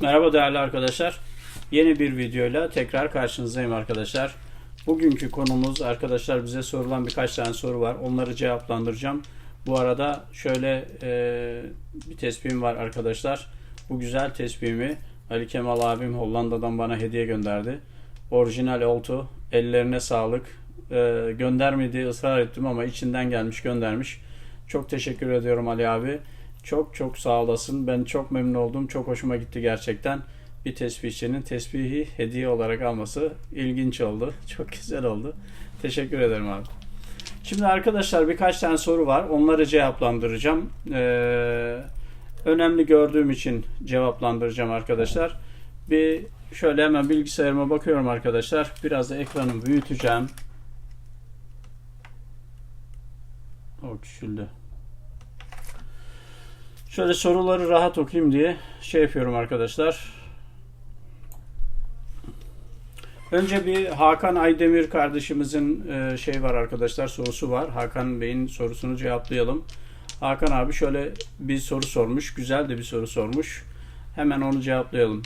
Merhaba değerli arkadaşlar. Yeni bir videoyla tekrar karşınızdayım arkadaşlar. Bugünkü konumuz arkadaşlar bize sorulan birkaç tane soru var. Onları cevaplandıracağım. Bu arada şöyle e, bir tespihim var arkadaşlar. Bu güzel tespihimi Ali Kemal abim Hollanda'dan bana hediye gönderdi. Orijinal oltu. Ellerine sağlık. E, göndermediği ısrar ettim ama içinden gelmiş göndermiş. Çok teşekkür ediyorum Ali abi. Çok çok sağ olasın. Ben çok memnun oldum. Çok hoşuma gitti gerçekten. Bir tesbihçinin tesbihi hediye olarak alması ilginç oldu. Çok güzel oldu. Teşekkür ederim abi. Şimdi arkadaşlar birkaç tane soru var. Onları cevaplandıracağım. Ee, önemli gördüğüm için cevaplandıracağım arkadaşlar. Bir şöyle hemen bilgisayarıma bakıyorum arkadaşlar. Biraz da ekranımı büyüteceğim. O küçüldü. Şöyle soruları rahat okuyayım diye şey yapıyorum arkadaşlar. Önce bir Hakan Aydemir kardeşimizin e, şey var arkadaşlar sorusu var. Hakan Bey'in sorusunu cevaplayalım. Hakan abi şöyle bir soru sormuş. Güzel de bir soru sormuş. Hemen onu cevaplayalım.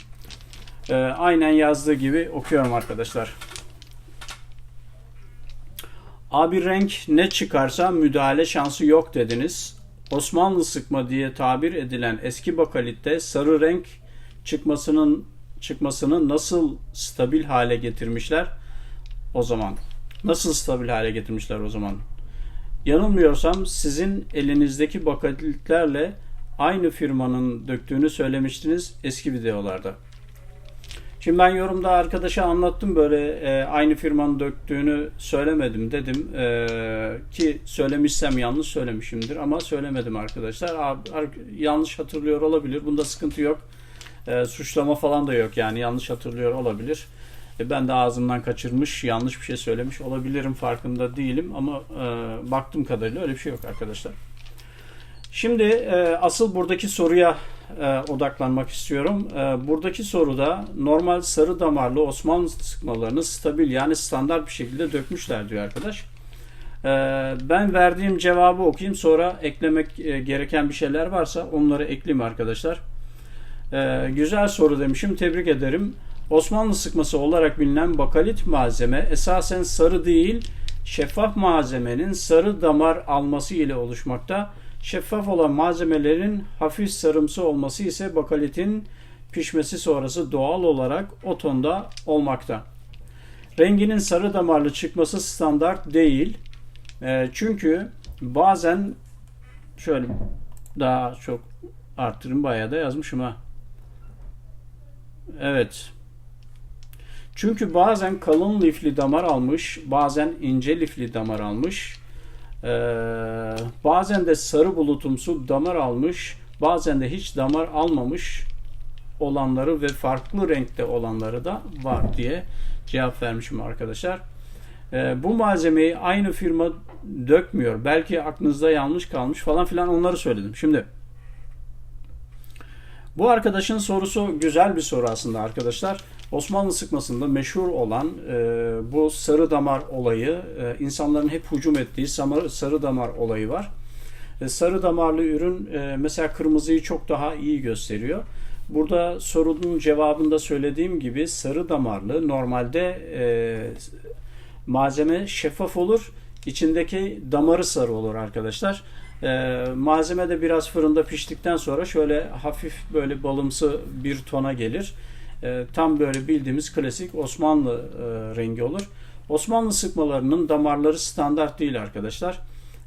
E, aynen yazdığı gibi okuyorum arkadaşlar. Abi renk ne çıkarsa müdahale şansı yok dediniz. Osmanlı sıkma diye tabir edilen eski bakalitte sarı renk çıkmasının çıkmasını nasıl stabil hale getirmişler o zaman? Nasıl stabil hale getirmişler o zaman? Yanılmıyorsam sizin elinizdeki bakalitlerle aynı firmanın döktüğünü söylemiştiniz eski videolarda. Şimdi ben yorumda arkadaşa anlattım böyle e, aynı firmanın döktüğünü söylemedim dedim e, ki söylemişsem yanlış söylemişimdir ama söylemedim arkadaşlar. Abi, yanlış hatırlıyor olabilir. Bunda sıkıntı yok. E, suçlama falan da yok yani yanlış hatırlıyor olabilir. E, ben de ağzımdan kaçırmış yanlış bir şey söylemiş olabilirim farkında değilim ama e, baktığım kadarıyla öyle bir şey yok arkadaşlar. Şimdi e, asıl buradaki soruya e, odaklanmak istiyorum. E, buradaki soruda normal sarı damarlı Osmanlı sıkmalarını stabil yani standart bir şekilde dökmüşler diyor arkadaş. E, ben verdiğim cevabı okuyayım sonra eklemek e, gereken bir şeyler varsa onları ekleyeyim arkadaşlar. E, güzel soru demişim tebrik ederim. Osmanlı sıkması olarak bilinen bakalit malzeme esasen sarı değil şeffaf malzemenin sarı damar alması ile oluşmakta. Şeffaf olan malzemelerin hafif sarımsı olması ise bakalitin pişmesi sonrası doğal olarak o tonda olmakta. Renginin sarı damarlı çıkması standart değil. E, çünkü bazen şöyle daha çok arttırın bayağı da yazmışım ha. Evet. Çünkü bazen kalın lifli damar almış, bazen ince lifli damar almış. Ee, bazen de sarı bulutumsu damar almış, bazen de hiç damar almamış olanları ve farklı renkte olanları da var diye cevap vermişim arkadaşlar. Ee, bu malzemeyi aynı firma dökmüyor. Belki aklınızda yanlış kalmış falan filan onları söyledim. Şimdi bu arkadaşın sorusu güzel bir soru aslında arkadaşlar. Osmanlı sıkmasında meşhur olan e, bu sarı damar olayı, e, insanların hep hücum ettiği sarı, sarı damar olayı var. E, sarı damarlı ürün e, mesela kırmızıyı çok daha iyi gösteriyor. Burada sorunun cevabında söylediğim gibi sarı damarlı normalde e, malzeme şeffaf olur. İçindeki damarı sarı olur arkadaşlar. E, malzeme de biraz fırında piştikten sonra şöyle hafif böyle balımsı bir tona gelir. E, tam böyle bildiğimiz klasik Osmanlı e, rengi olur. Osmanlı sıkmalarının damarları standart değil arkadaşlar.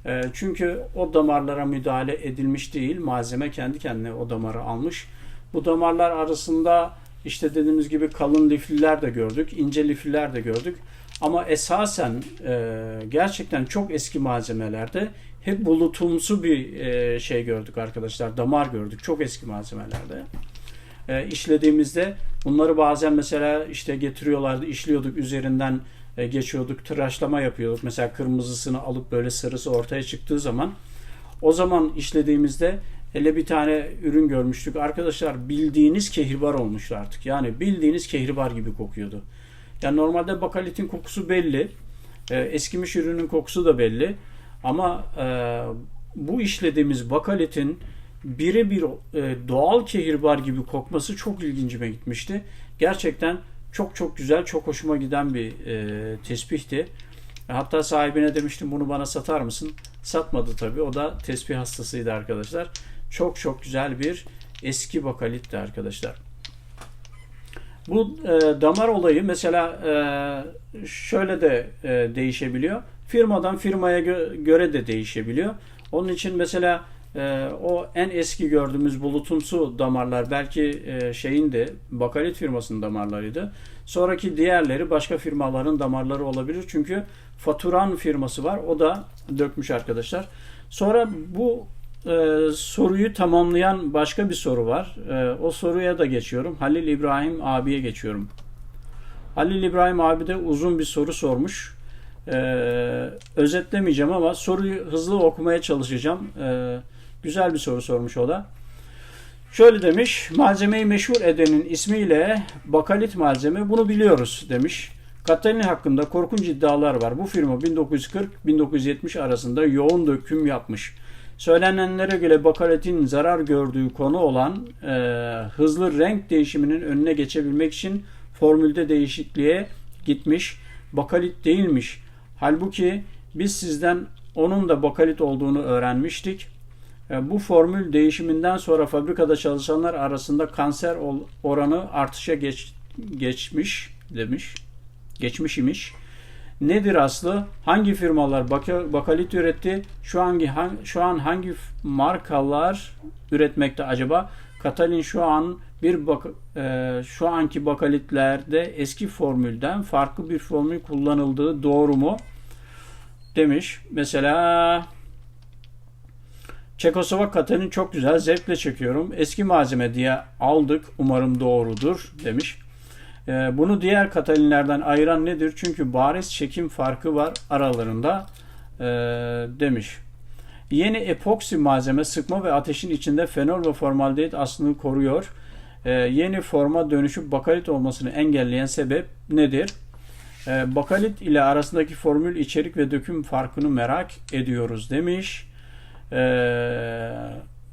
E, çünkü o damarlara müdahale edilmiş değil. Malzeme kendi kendine o damarı almış. Bu damarlar arasında işte dediğimiz gibi kalın lifliler de gördük, ince lifliler de gördük. Ama esasen e, gerçekten çok eski malzemelerde hep bulutumsu bir e, şey gördük arkadaşlar. Damar gördük çok eski malzemelerde. E, işlediğimizde bunları bazen mesela işte getiriyorlardı, işliyorduk üzerinden e, geçiyorduk, tıraşlama yapıyorduk. Mesela kırmızısını alıp böyle sarısı ortaya çıktığı zaman o zaman işlediğimizde hele bir tane ürün görmüştük. Arkadaşlar bildiğiniz kehribar olmuştu artık. Yani bildiğiniz kehribar gibi kokuyordu. Yani normalde bakalitin kokusu belli. E, eskimiş ürünün kokusu da belli. Ama e, bu işlediğimiz bakalitin birebir e, doğal kehribar gibi kokması çok ilgincime gitmişti. Gerçekten çok çok güzel, çok hoşuma giden bir e, tesbihti. Hatta sahibine demiştim bunu bana satar mısın? Satmadı tabii. O da tesbih hastasıydı arkadaşlar. Çok çok güzel bir eski bakalitti arkadaşlar. Bu e, damar olayı mesela e, şöyle de e, değişebiliyor. Firmadan firmaya gö- göre de değişebiliyor. Onun için mesela e, o en eski gördüğümüz bulutumsu damarlar belki e, şeyin de bakalit firmasının damarlarıydı. Sonraki diğerleri başka firmaların damarları olabilir. Çünkü Faturan firması var. O da dökmüş arkadaşlar. Sonra bu e, soruyu tamamlayan başka bir soru var. E, o soruya da geçiyorum. Halil İbrahim abiye geçiyorum. Halil İbrahim abi de uzun bir soru sormuş. E, özetlemeyeceğim ama soruyu hızlı okumaya çalışacağım. E, güzel bir soru sormuş o da. Şöyle demiş, malzemeyi meşhur edenin ismiyle bakalit malzeme bunu biliyoruz demiş. Katalin hakkında korkunç iddialar var. Bu firma 1940-1970 arasında yoğun döküm yapmış. Söylenenlere göre bakaletin zarar gördüğü konu olan e, hızlı renk değişiminin önüne geçebilmek için formülde değişikliğe gitmiş. Bakalit değilmiş. Halbuki biz sizden onun da bakalit olduğunu öğrenmiştik. E, bu formül değişiminden sonra fabrikada çalışanlar arasında kanser oranı artışa geç, geçmiş demiş. Geçmiş imiş. Nedir aslı? Hangi firmalar bakalit üretti? Şu hangi şu an hangi markalar üretmekte acaba? Katalin şu an bir bak, e, şu anki bakalitlerde eski formülden farklı bir formül kullanıldığı doğru mu? Demiş. Mesela Çekoslovak Katalin çok güzel, zevkle çekiyorum. Eski malzeme diye aldık, umarım doğrudur demiş. Ee, bunu diğer Katalinlerden ayıran nedir? Çünkü bariz çekim farkı var aralarında e, demiş. Yeni epoksi malzeme sıkma ve ateşin içinde fenol ve formaldehit aslını koruyor. Ee, yeni forma dönüşüp bakalit olmasını engelleyen sebep nedir? Ee, bakalit ile arasındaki formül içerik ve döküm farkını merak ediyoruz demiş.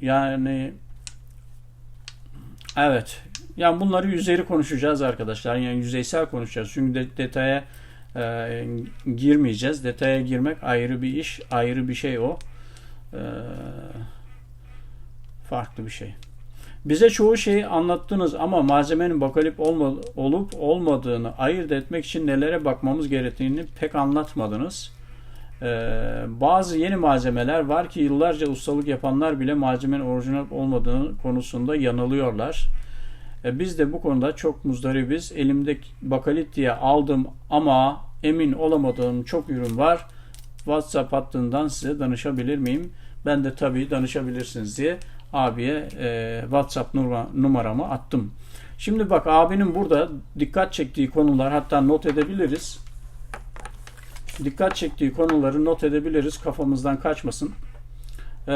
Yani evet yani bunları yüzeyli konuşacağız arkadaşlar. Yani yüzeysel konuşacağız. Çünkü de, detaya e, girmeyeceğiz. Detaya girmek ayrı bir iş, ayrı bir şey o. E, farklı bir şey. Bize çoğu şeyi anlattınız ama malzemenin bakalip olma, olup olmadığını ayırt etmek için nelere bakmamız gerektiğini pek anlatmadınız. Ee, bazı yeni malzemeler var ki yıllarca ustalık yapanlar bile malzemenin orijinal olmadığını konusunda yanılıyorlar. E, biz de bu konuda çok muzdaribiz. Elimde bakalit diye aldım ama emin olamadığım çok ürün var. WhatsApp hattından size danışabilir miyim? Ben de tabii danışabilirsiniz diye abiye e, WhatsApp numaramı attım. Şimdi bak abinin burada dikkat çektiği konular hatta not edebiliriz. Dikkat çektiği konuları not edebiliriz kafamızdan kaçmasın. Ee,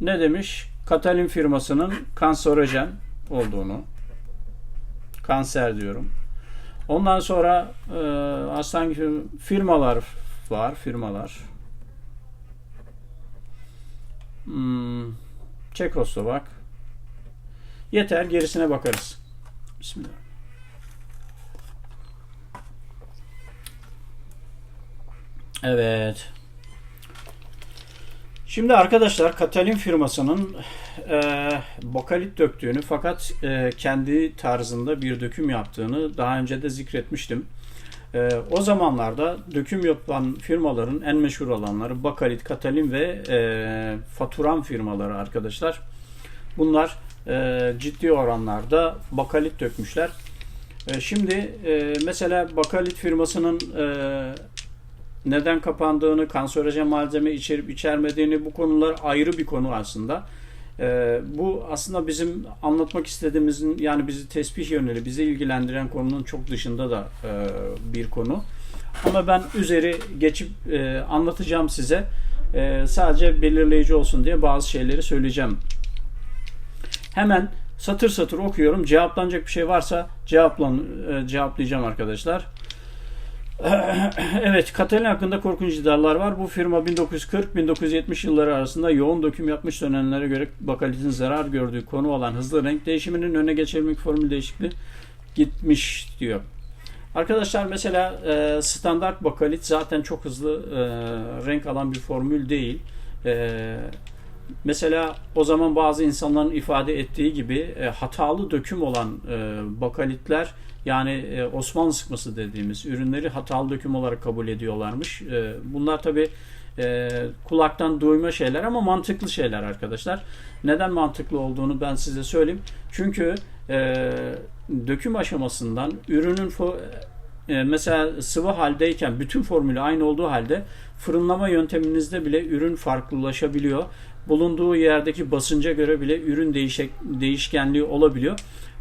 ne demiş? Katalin firmasının kanserojen olduğunu kanser diyorum. Ondan sonra e, hastane firmalar var, firmalar. Hmm, Çekoslovak. Yeter, gerisine bakarız. Bismillah. Evet. Şimdi arkadaşlar Katalin firmasının e, bokalit döktüğünü fakat e, kendi tarzında bir döküm yaptığını daha önce de zikretmiştim. E, o zamanlarda döküm yapan firmaların en meşhur olanları Bakalit, Katalin ve e, Faturan firmaları arkadaşlar. Bunlar e, ciddi oranlarda bakalit dökmüşler. E, şimdi e, mesela Bakalit firmasının e, neden kapandığını, kanserojen malzeme içerip içermediğini bu konular ayrı bir konu aslında. Ee, bu aslında bizim anlatmak istediğimizin yani bizi tesbih yöneli, bizi ilgilendiren konunun çok dışında da e, bir konu. Ama ben üzeri geçip e, anlatacağım size. E, sadece belirleyici olsun diye bazı şeyleri söyleyeceğim. Hemen satır satır okuyorum. Cevaplanacak bir şey varsa cevaplan, e, cevaplayacağım arkadaşlar. Evet, Katalin hakkında korkunç iddialar var. Bu firma 1940-1970 yılları arasında yoğun döküm yapmış dönemlere göre bakalitin zarar gördüğü konu olan hızlı renk değişiminin önüne geçebilmek formül değişikliği gitmiş diyor. Arkadaşlar mesela e, standart bakalit zaten çok hızlı e, renk alan bir formül değil. E, mesela o zaman bazı insanların ifade ettiği gibi hatalı döküm olan e, bakalitler yani e, Osmanlı sıkması dediğimiz ürünleri hatalı döküm olarak kabul ediyorlarmış. E, bunlar tabi e, kulaktan duyma şeyler ama mantıklı şeyler arkadaşlar. Neden mantıklı olduğunu ben size söyleyeyim. Çünkü e, döküm aşamasından ürünün e, mesela sıvı haldeyken bütün formülü aynı olduğu halde fırınlama yönteminizde bile ürün farklılaşabiliyor. Bulunduğu yerdeki basınca göre bile ürün değişik, değişkenliği olabiliyor.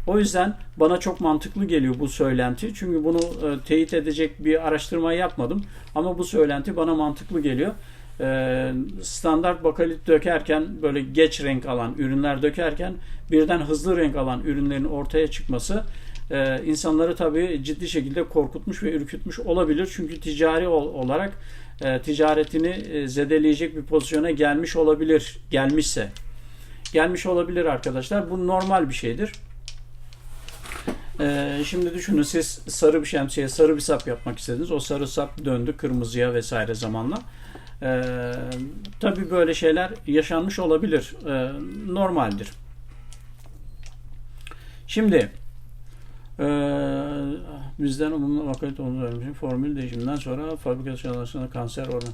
O yüzden bana çok mantıklı geliyor bu söylenti. Çünkü bunu e, teyit edecek bir araştırma yapmadım. Ama bu söylenti bana mantıklı geliyor. E, standart bakalit dökerken böyle geç renk alan ürünler dökerken birden hızlı renk alan ürünlerin ortaya çıkması e, insanları tabii ciddi şekilde korkutmuş ve ürkütmüş olabilir. Çünkü ticari ol- olarak e, ticaretini e, zedeleyecek bir pozisyona gelmiş olabilir. Gelmişse. Gelmiş olabilir arkadaşlar. Bu normal bir şeydir. Ee, şimdi düşünün siz sarı bir şemsiye, sarı bir sap yapmak istediniz. O sarı sap döndü kırmızıya vesaire zamanla. Ee, tabii böyle şeyler yaşanmış olabilir. Ee, normaldir. Şimdi ee, bizden umumlu vakalet olduğunu öğrenmişim. Formül değişiminden sonra fabrika çalışanlar kanser oranı.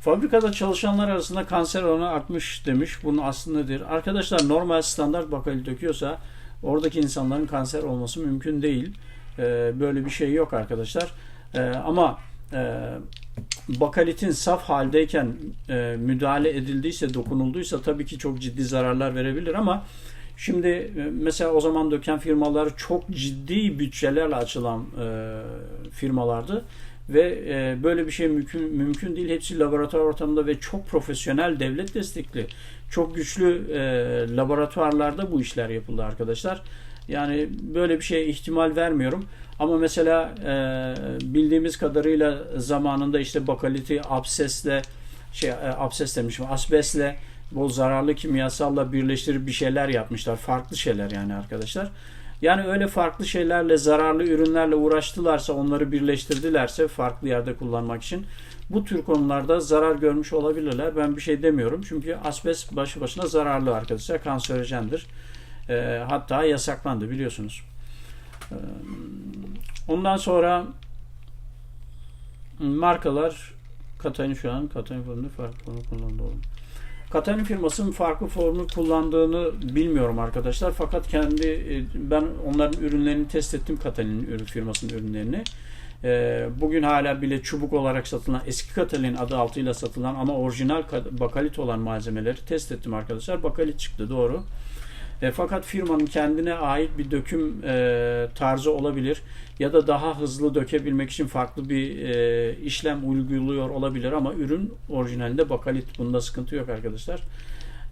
Fabrikada çalışanlar arasında kanser oranı artmış demiş. Bunun aslı nedir? Arkadaşlar normal standart bakalit döküyorsa oradaki insanların kanser olması mümkün değil. Ee, böyle bir şey yok arkadaşlar. Ee, ama e, bakalitin saf haldeyken e, müdahale edildiyse, dokunulduysa tabii ki çok ciddi zararlar verebilir ama şimdi e, mesela o zaman döken firmalar çok ciddi bütçelerle açılan firmalardı ve e, böyle bir şey mümkün mümkün değil. Hepsi laboratuvar ortamında ve çok profesyonel devlet destekli, çok güçlü e, laboratuvarlarda bu işler yapıldı arkadaşlar. Yani böyle bir şeye ihtimal vermiyorum. Ama mesela e, bildiğimiz kadarıyla zamanında işte bakaliti absesle şey e, abses demişim asbestle bu zararlı kimyasalla birleştirip bir şeyler yapmışlar. Farklı şeyler yani arkadaşlar. Yani öyle farklı şeylerle zararlı ürünlerle uğraştılarsa onları birleştirdilerse farklı yerde kullanmak için bu tür konularda zarar görmüş olabilirler. Ben bir şey demiyorum. Çünkü asbest başı başına zararlı arkadaşlar. Kanserojendir. E, hatta yasaklandı biliyorsunuz. E, ondan sonra markalar Katalin şu an formülü farklı konu kullandı. Katalin firmasının farklı formül kullandığını bilmiyorum arkadaşlar. Fakat kendi e, ben onların ürünlerini test ettim Katalin ürün firmasının ürünlerini. E, bugün hala bile çubuk olarak satılan eski Katalin adı altıyla satılan ama orijinal bakalit olan malzemeleri test ettim arkadaşlar. Bakalit çıktı doğru. E, fakat firmanın kendine ait bir döküm e, tarzı olabilir ya da daha hızlı dökebilmek için farklı bir e, işlem uyguluyor olabilir ama ürün orijinalinde bakalit. Bunda sıkıntı yok arkadaşlar.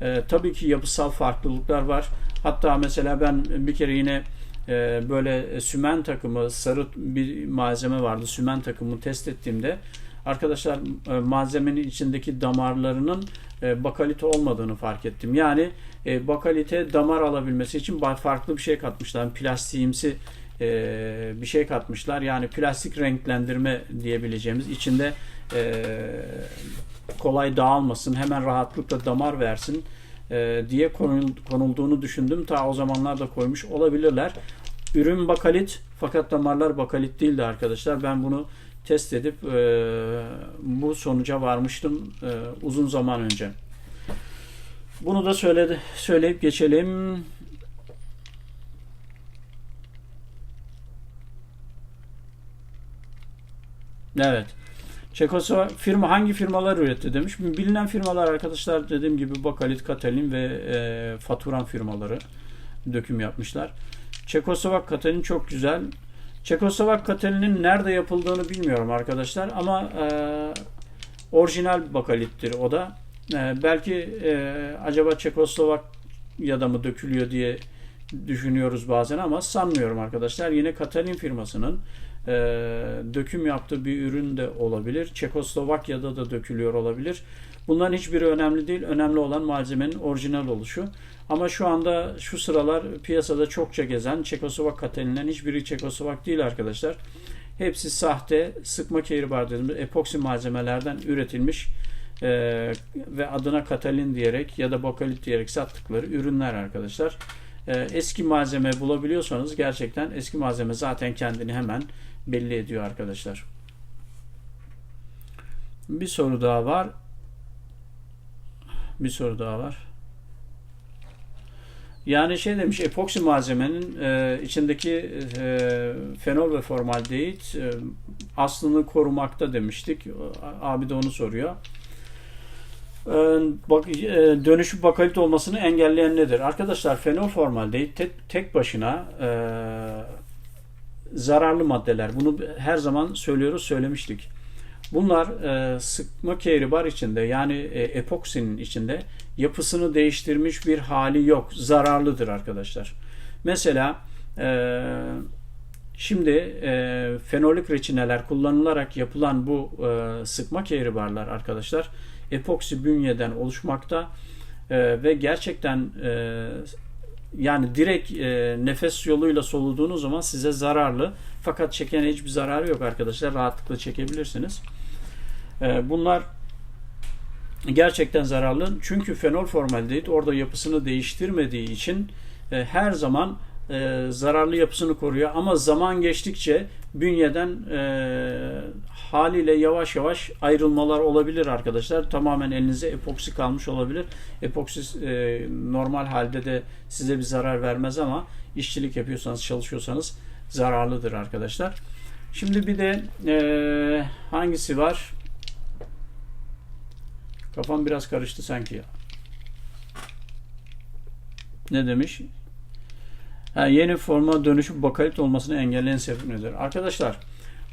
E, tabii ki yapısal farklılıklar var. Hatta mesela ben bir kere yine e, böyle sümen takımı sarı bir malzeme vardı. Sümen takımı test ettiğimde arkadaşlar e, malzemenin içindeki damarlarının e, bakalite olmadığını fark ettim. Yani e, bakalite damar alabilmesi için farklı bir şey katmışlar. Plastiğimsi e, bir şey katmışlar. Yani plastik renklendirme diyebileceğimiz içinde e, kolay dağılmasın, hemen rahatlıkla damar versin e, diye konulduğunu düşündüm. Ta o zamanlarda koymuş olabilirler. Ürün bakalit fakat damarlar bakalit değildi arkadaşlar. Ben bunu test edip e, bu sonuca varmıştım e, uzun zaman önce. Bunu da söyledi, söyleyip geçelim. Evet. Çekoslovak firma hangi firmalar üretti demiş. Bilinen firmalar arkadaşlar dediğim gibi Bakalit, Katalin ve e, Faturan firmaları döküm yapmışlar. Çekoslovak Katalin çok güzel. Çekoslovak Katalin'in nerede yapıldığını bilmiyorum arkadaşlar ama e, orijinal bakalittir o da. E, belki e, acaba Çekoslovak ya da mı dökülüyor diye düşünüyoruz bazen ama sanmıyorum arkadaşlar. Yine Katalin firmasının e, döküm yaptığı bir ürün de olabilir. Çekoslovakya'da da dökülüyor olabilir. Bunların hiçbiri önemli değil. Önemli olan malzemenin orijinal oluşu. Ama şu anda şu sıralar piyasada çokça gezen Çekoslovak katalininden hiçbiri Çekoslovak değil arkadaşlar. Hepsi sahte sıkma kehribar dediğimiz epoksi malzemelerden üretilmiş e, ve adına katalin diyerek ya da bakalit diyerek sattıkları ürünler arkadaşlar. E, eski malzeme bulabiliyorsanız gerçekten eski malzeme zaten kendini hemen belli ediyor arkadaşlar. Bir soru daha var. Bir soru daha var. Yani şey demiş epoksi malzemenin e, içindeki e, fenol ve formaldehit e, aslını korumakta demiştik. Abi de onu soruyor. E, bak, e, dönüşüp bakalit olmasını engelleyen nedir? Arkadaşlar fenol formaldehit tek, tek başına e, zararlı maddeler. Bunu her zaman söylüyoruz, söylemiştik. Bunlar e, sıkma kehribar içinde yani e, epoksinin içinde yapısını değiştirmiş bir hali yok. Zararlıdır arkadaşlar. Mesela e, şimdi e, fenolik reçineler kullanılarak yapılan bu e, sıkma kehribarlar arkadaşlar epoksi bünyeden oluşmakta e, ve gerçekten e, yani direkt e, nefes yoluyla soluduğunuz zaman size zararlı. Fakat çeken hiçbir zararı yok arkadaşlar. Rahatlıkla çekebilirsiniz. E, bunlar gerçekten zararlı. Çünkü fenol formaldehit orada yapısını değiştirmediği için e, her zaman e, zararlı yapısını koruyor. Ama zaman geçtikçe bünyeden e, haliyle yavaş yavaş ayrılmalar olabilir arkadaşlar. Tamamen elinize epoksi kalmış olabilir. Epoksi e, normal halde de size bir zarar vermez ama işçilik yapıyorsanız, çalışıyorsanız zararlıdır arkadaşlar. Şimdi bir de e, hangisi var? Kafam biraz karıştı sanki. Ne demiş? Ha, yeni forma dönüşüp bakalit olmasını engelleyen sebep nedir? Arkadaşlar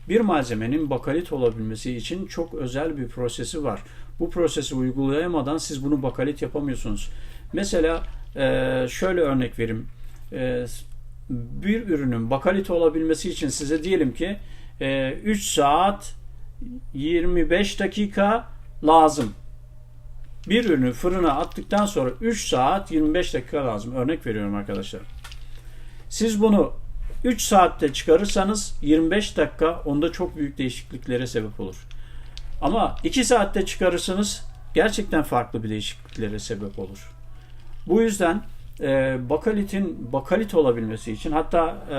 bir malzemenin bakalit olabilmesi için çok özel bir prosesi var. Bu prosesi uygulayamadan siz bunu bakalit yapamıyorsunuz. Mesela e, şöyle örnek vereyim. E, bir ürünün bakalit olabilmesi için size diyelim ki 3 saat 25 dakika lazım. Bir ürünü fırına attıktan sonra 3 saat 25 dakika lazım. Örnek veriyorum arkadaşlar. Siz bunu 3 saatte çıkarırsanız 25 dakika onda çok büyük değişikliklere sebep olur. Ama 2 saatte çıkarırsanız gerçekten farklı bir değişikliklere sebep olur. Bu yüzden e, bakalitin bakalit olabilmesi için hatta e,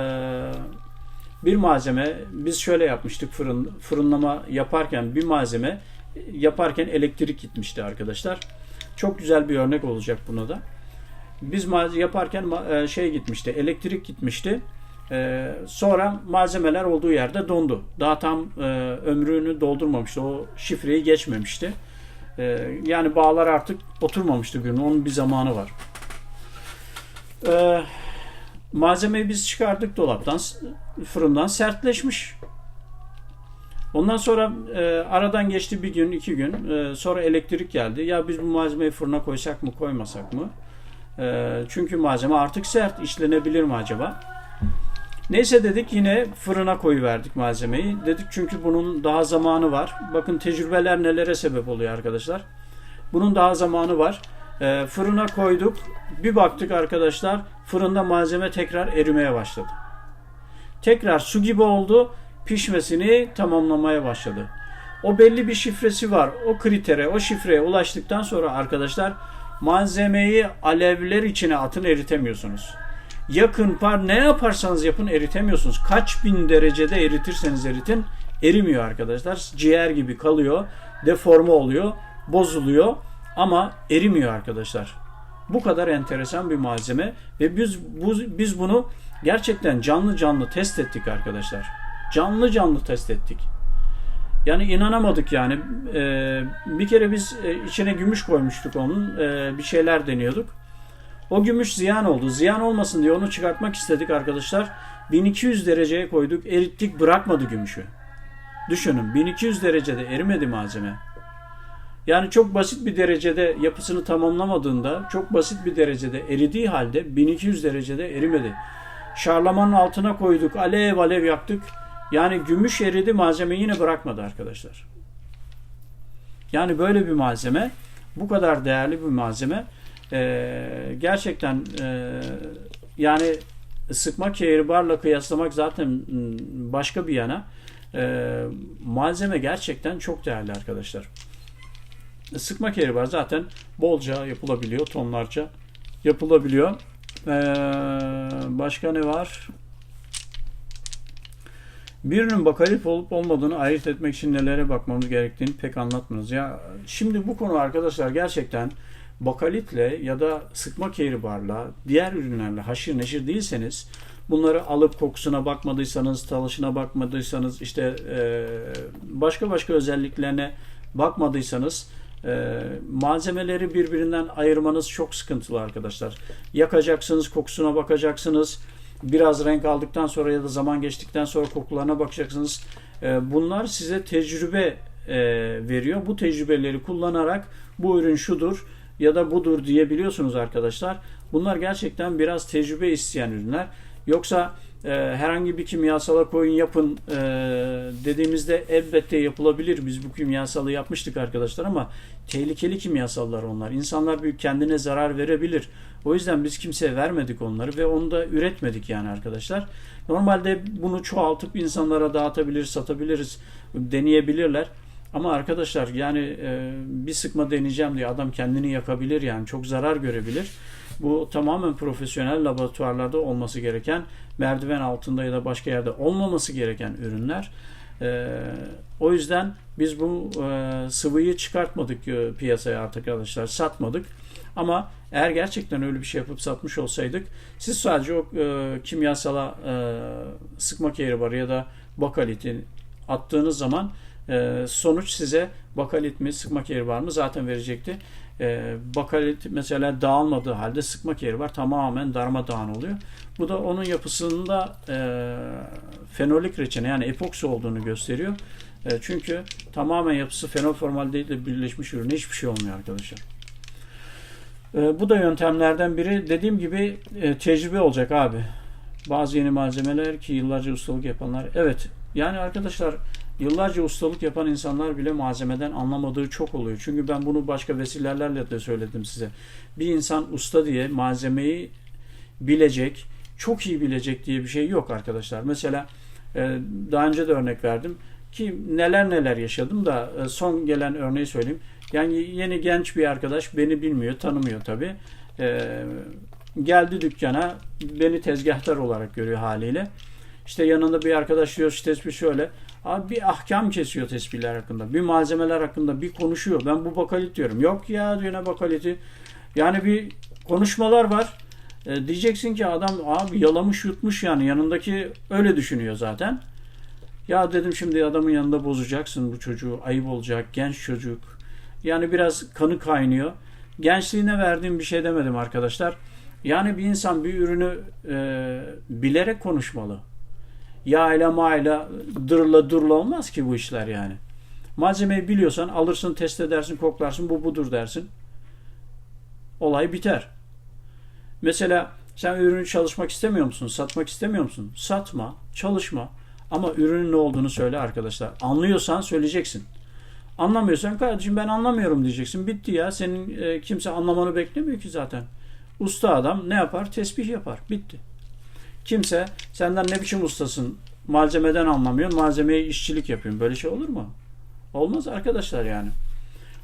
bir malzeme biz şöyle yapmıştık fırın fırınlama yaparken bir malzeme yaparken elektrik gitmişti arkadaşlar. Çok güzel bir örnek olacak buna da. Biz yaparken şey gitmişti, elektrik gitmişti. Sonra malzemeler olduğu yerde dondu. Daha tam ömrünü doldurmamıştı. O şifreyi geçmemişti. Yani bağlar artık oturmamıştı günün. Onun bir zamanı var. Malzemeyi biz çıkardık dolaptan, fırından sertleşmiş. Ondan sonra e, aradan geçti bir gün, iki gün. E, sonra elektrik geldi. Ya biz bu malzemeyi fırına koysak mı, koymasak mı? E, çünkü malzeme artık sert. işlenebilir mi acaba? Neyse dedik yine fırına koyuverdik malzemeyi. Dedik çünkü bunun daha zamanı var. Bakın tecrübeler nelere sebep oluyor arkadaşlar. Bunun daha zamanı var. E, fırına koyduk. Bir baktık arkadaşlar fırında malzeme tekrar erimeye başladı. Tekrar su gibi oldu pişmesini tamamlamaya başladı. O belli bir şifresi var. O kritere, o şifreye ulaştıktan sonra arkadaşlar malzemeyi alevler içine atın eritemiyorsunuz. Yakın par ne yaparsanız yapın eritemiyorsunuz. Kaç bin derecede eritirseniz eritin erimiyor arkadaşlar. Ciğer gibi kalıyor, deforme oluyor, bozuluyor ama erimiyor arkadaşlar. Bu kadar enteresan bir malzeme ve biz bu, biz bunu gerçekten canlı canlı test ettik arkadaşlar. Canlı canlı test ettik. Yani inanamadık yani. Ee, bir kere biz e, içine gümüş koymuştuk onun. Ee, bir şeyler deniyorduk. O gümüş ziyan oldu. Ziyan olmasın diye onu çıkartmak istedik arkadaşlar. 1200 dereceye koyduk. Erittik bırakmadı gümüşü. Düşünün 1200 derecede erimedi malzeme. Yani çok basit bir derecede yapısını tamamlamadığında çok basit bir derecede eridiği halde 1200 derecede erimedi. Şarlamanın altına koyduk. Alev alev yaktık. Yani gümüş eridi malzeme yine bırakmadı arkadaşlar. Yani böyle bir malzeme bu kadar değerli bir malzeme e, gerçekten e, yani sıkma kehribarla kıyaslamak zaten m, başka bir yana e, malzeme gerçekten çok değerli arkadaşlar. Sıkma kehribar zaten bolca yapılabiliyor, tonlarca yapılabiliyor. E, başka ne var? Birinin bakalit olup olmadığını ayırt etmek için nelere bakmamız gerektiğini pek anlatmıyoruz. Ya şimdi bu konu arkadaşlar gerçekten bakalitle ya da sıkma kehribarla diğer ürünlerle haşır neşir değilseniz bunları alıp kokusuna bakmadıysanız, talışına bakmadıysanız işte e, başka başka özelliklerine bakmadıysanız e, malzemeleri birbirinden ayırmanız çok sıkıntılı arkadaşlar. Yakacaksınız, kokusuna bakacaksınız. Biraz renk aldıktan sonra ya da zaman geçtikten sonra kokularına bakacaksınız. E, bunlar size tecrübe e, veriyor. Bu tecrübeleri kullanarak bu ürün şudur ya da budur diyebiliyorsunuz arkadaşlar. Bunlar gerçekten biraz tecrübe isteyen ürünler. Yoksa e, herhangi bir kimyasala koyun yapın e, dediğimizde elbette yapılabilir. Biz bu kimyasalı yapmıştık arkadaşlar ama tehlikeli kimyasallar onlar. İnsanlar bir kendine zarar verebilir. O yüzden biz kimseye vermedik onları ve onu da üretmedik yani arkadaşlar. Normalde bunu çoğaltıp insanlara dağıtabilir, satabiliriz, deneyebilirler. Ama arkadaşlar yani e, bir sıkma deneyeceğim diye adam kendini yakabilir yani çok zarar görebilir. Bu tamamen profesyonel laboratuvarlarda olması gereken, merdiven altında ya da başka yerde olmaması gereken ürünler. E, o yüzden biz bu e, sıvıyı çıkartmadık e, piyasaya artık arkadaşlar, satmadık. Ama eğer gerçekten öyle bir şey yapıp satmış olsaydık, siz sadece o e, kimyasala e, sıkma kehribarı ya da bakaliti attığınız zaman e, sonuç size bakalit mi, sıkma kehribar mı zaten verecekti. E, bakalit mesela dağılmadığı halde sıkma kehribar tamamen darmadağın oluyor. Bu da onun yapısında e, fenolik reçine yani epoksi olduğunu gösteriyor. E, çünkü tamamen yapısı fenol formaldehit ile birleşmiş ürün hiçbir şey olmuyor arkadaşlar. E, bu da yöntemlerden biri. Dediğim gibi e, tecrübe olacak abi. Bazı yeni malzemeler ki yıllarca ustalık yapanlar. Evet yani arkadaşlar Yıllarca ustalık yapan insanlar bile malzemeden anlamadığı çok oluyor. Çünkü ben bunu başka vesilelerle de söyledim size. Bir insan usta diye malzemeyi bilecek, çok iyi bilecek diye bir şey yok arkadaşlar. Mesela e, daha önce de örnek verdim ki neler neler yaşadım da e, son gelen örneği söyleyeyim. Yani yeni genç bir arkadaş beni bilmiyor, tanımıyor tabi. Geldi dükkana, beni tezgahtar olarak görüyor haliyle. İşte yanında bir arkadaş diyor işte tespih şöyle. Abi bir ahkam kesiyor tespihler hakkında. Bir malzemeler hakkında bir konuşuyor. Ben bu bakalit diyorum. Yok ya diyor ne bakaliti. Yani bir konuşmalar var. E, diyeceksin ki adam abi yalamış yutmuş yani yanındaki öyle düşünüyor zaten. Ya dedim şimdi adamın yanında bozacaksın bu çocuğu. Ayıp olacak. Genç çocuk. Yani biraz kanı kaynıyor. Gençliğine verdiğim bir şey demedim arkadaşlar. Yani bir insan bir ürünü e, bilerek konuşmalı yağla mayla dırla durla olmaz ki bu işler yani. Malzemeyi biliyorsan alırsın test edersin koklarsın bu budur dersin. Olay biter. Mesela sen ürünü çalışmak istemiyor musun? Satmak istemiyor musun? Satma, çalışma. Ama ürünün ne olduğunu söyle arkadaşlar. Anlıyorsan söyleyeceksin. Anlamıyorsan kardeşim ben anlamıyorum diyeceksin. Bitti ya. Senin e, kimse anlamanı beklemiyor ki zaten. Usta adam ne yapar? Tesbih yapar. Bitti. Kimse senden ne biçim ustasın malzemeden anlamıyorsun malzemeye işçilik yapıyorsun. Böyle şey olur mu? Olmaz arkadaşlar yani.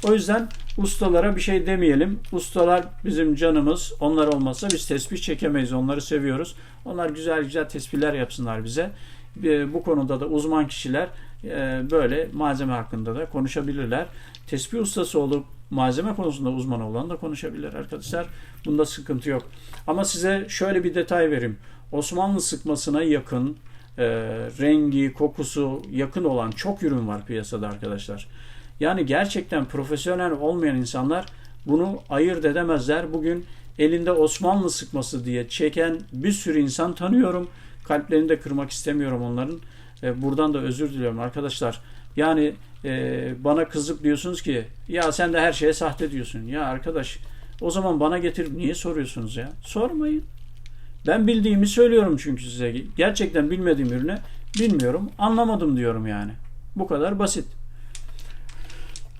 O yüzden ustalara bir şey demeyelim. Ustalar bizim canımız. Onlar olmazsa biz tespih çekemeyiz. Onları seviyoruz. Onlar güzel güzel tespihler yapsınlar bize. Bu konuda da uzman kişiler e, böyle malzeme hakkında da konuşabilirler. Tespih ustası olup malzeme konusunda uzman olan da konuşabilir arkadaşlar. Bunda sıkıntı yok. Ama size şöyle bir detay vereyim. Osmanlı sıkmasına yakın e, rengi, kokusu yakın olan çok ürün var piyasada arkadaşlar. Yani gerçekten profesyonel olmayan insanlar bunu ayırt edemezler. Bugün elinde Osmanlı sıkması diye çeken bir sürü insan tanıyorum. Kalplerini de kırmak istemiyorum onların. E, buradan da özür diliyorum arkadaşlar. Yani e, bana kızıp diyorsunuz ki ya sen de her şeye sahte diyorsun. Ya arkadaş o zaman bana getirip niye soruyorsunuz ya? Sormayın. Ben bildiğimi söylüyorum çünkü size. Gerçekten bilmediğim ürüne Bilmiyorum. Anlamadım diyorum yani. Bu kadar basit.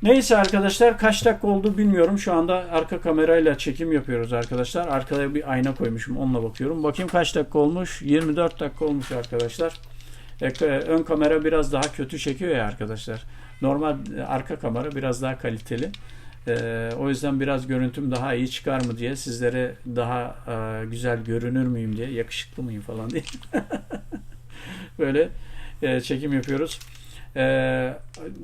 Neyse arkadaşlar kaç dakika oldu bilmiyorum. Şu anda arka kamerayla çekim yapıyoruz arkadaşlar. Arkaya bir ayna koymuşum. Onunla bakıyorum. Bakayım kaç dakika olmuş. 24 dakika olmuş arkadaşlar. Ek- Ön kamera biraz daha kötü çekiyor ya arkadaşlar. Normal e, arka kamera biraz daha kaliteli. Ee, o yüzden biraz görüntüm daha iyi çıkar mı diye sizlere daha e, güzel görünür müyüm diye yakışıklı mıyım falan diye böyle e, çekim yapıyoruz. Ee,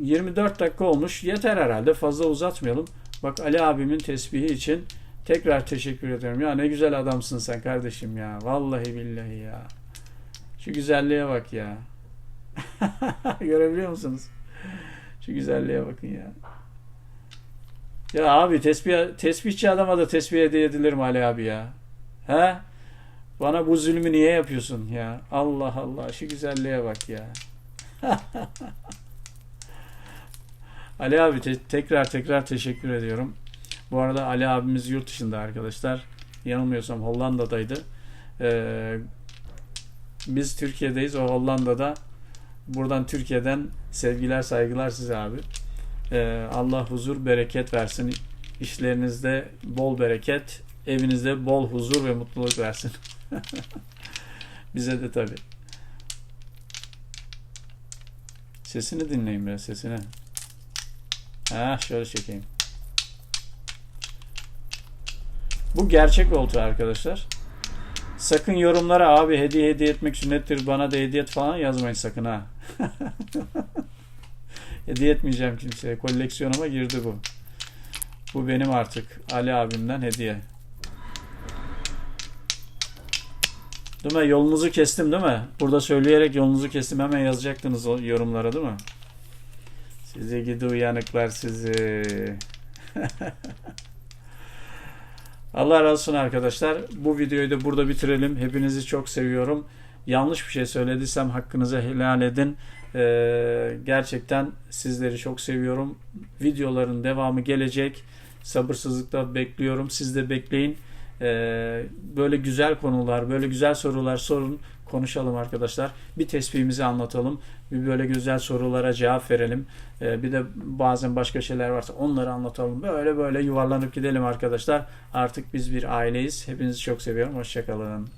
24 dakika olmuş. Yeter herhalde. Fazla uzatmayalım. Bak Ali abimin tesbihi için tekrar teşekkür ederim. Ya ne güzel adamsın sen kardeşim ya. Vallahi billahi ya. Şu güzelliğe bak ya. Görebiliyor musunuz? Şu güzelliğe bakın ya. Ya abi tesbih, tesbihçi adama da tesbih hediye edilir mi Ali abi ya? He? Bana bu zulmü niye yapıyorsun ya? Allah Allah şu güzelliğe bak ya. Ali abi te- tekrar tekrar teşekkür ediyorum. Bu arada Ali abimiz yurt dışında arkadaşlar. Yanılmıyorsam Hollanda'daydı. Ee, biz Türkiye'deyiz. O Hollanda'da. Buradan Türkiye'den sevgiler saygılar size abi. Ee, Allah huzur bereket versin. İşlerinizde bol bereket, evinizde bol huzur ve mutluluk versin. Bize de tabii. Sesini dinleyin biraz sesini. Ha şöyle çekeyim. Bu gerçek oltu arkadaşlar. Sakın yorumlara abi hediye hediye etmek sünnettir bana da hediye et falan yazmayın sakın ha. hediye etmeyeceğim kimseye. Koleksiyonuma girdi bu. Bu benim artık. Ali abimden hediye. Değil mi? Yolunuzu kestim değil mi? Burada söyleyerek yolunuzu kestim. Hemen yazacaktınız o yorumlara değil mi? Sizi gidi uyanıklar sizi. Allah razı olsun arkadaşlar. Bu videoyu da burada bitirelim. Hepinizi çok seviyorum. Yanlış bir şey söylediysem hakkınızı helal edin. Ee, gerçekten sizleri çok seviyorum. Videoların devamı gelecek. Sabırsızlıkla bekliyorum. Siz de bekleyin. Ee, böyle güzel konular, böyle güzel sorular sorun. Konuşalım arkadaşlar. Bir tespihimizi anlatalım. Bir böyle güzel sorulara cevap verelim. Ee, bir de bazen başka şeyler varsa onları anlatalım. Böyle böyle yuvarlanıp gidelim arkadaşlar. Artık biz bir aileyiz. Hepinizi çok seviyorum. Hoşçakalın.